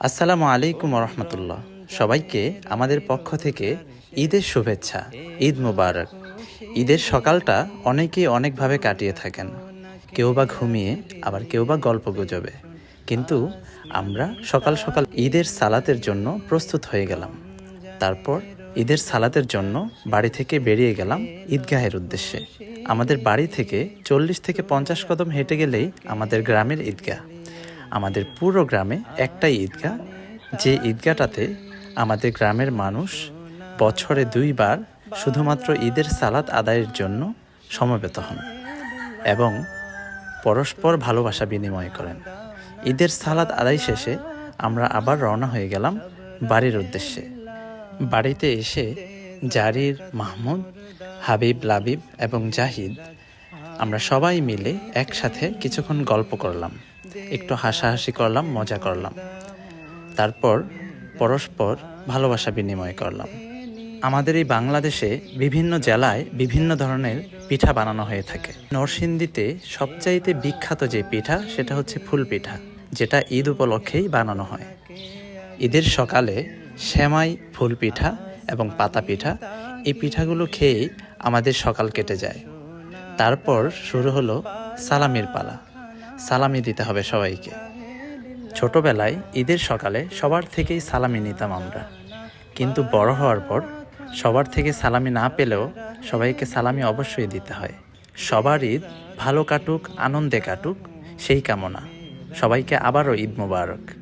আসসালামু আলাইকুম রহমতুল্লাহ সবাইকে আমাদের পক্ষ থেকে ঈদের শুভেচ্ছা, ঈদ মুবারক। ঈদের সকালটা অনেকেই অনেকভাবে কাটিয়ে থাকেন। কেউ বা ঘুমিয়ে, আবার কেউ বা গল্প গুজবে। কিন্তু আমরা সকাল সকাল ঈদের সালাতের জন্য প্রস্তুত হয়ে গেলাম। তারপর ঈদের সালাতের জন্য বাড়ি থেকে বেরিয়ে গেলাম ঈদগাহের উদ্দেশ্যে। আমাদের বাড়ি থেকে চল্লিশ থেকে পঞ্চাশ কদম হেঁটে গেলেই আমাদের গ্রামের ঈদগাহ। আমাদের পুরো গ্রামে একটাই ঈদগাহ, যে ঈদগাহটাতে আমাদের গ্রামের মানুষ বছরে দুইবার শুধুমাত্র ঈদের সালাত আদায়ের জন্য সমবেত হন এবং পরস্পর ভালোবাসা বিনিময় করেন। ঈদের সালাত আদায় শেষে আমরা আবার রওনা হয়ে গেলাম বাড়ির উদ্দেশ্যে। বাড়িতে এসে জারির মাহমুদ, হাবিব, লাবিব এবং জাহিদ, আমরা সবাই মিলে একসাথে কিছুক্ষণ গল্প করলাম। একটু হাসাহাসি করলাম, মজা করলাম। তারপর পরস্পর ভালোবাসা বিনিময় করলাম। আমাদের এই বাংলাদেশে বিভিন্ন জেলায় বিভিন্ন ধরনের পিঠা বানানো হয়ে থাকে। নরসিংদীতে সবচাইতে বিখ্যাত যে পিঠা, সেটা হচ্ছে ফুল পিঠা, যেটা ঈদ উপলক্ষেই বানানো হয়। ঈদের সকালে সেমাই, ফুল পিঠা এবং পাতা পিঠা, এই পিঠাগুলো খেয়েই আমাদের সকাল কেটে যায়। তারপর শুরু হলো সালামির পালা। সালামি দিতে হবে সবাইকে। ছোটবেলায় ঈদের সকালে সবার থেকেই সালামি নিতাম আমরা। কিন্তু বড় হওয়ার পর সবার থেকে সালামি না পেলেও সবাইকে সালামি অবশ্যই দিতে হয়। সবার ঈদ ভালো কাটুক, আনন্দে কাটুক, সেই কামনা। সবাইকে আবারও ঈদ মোবারক।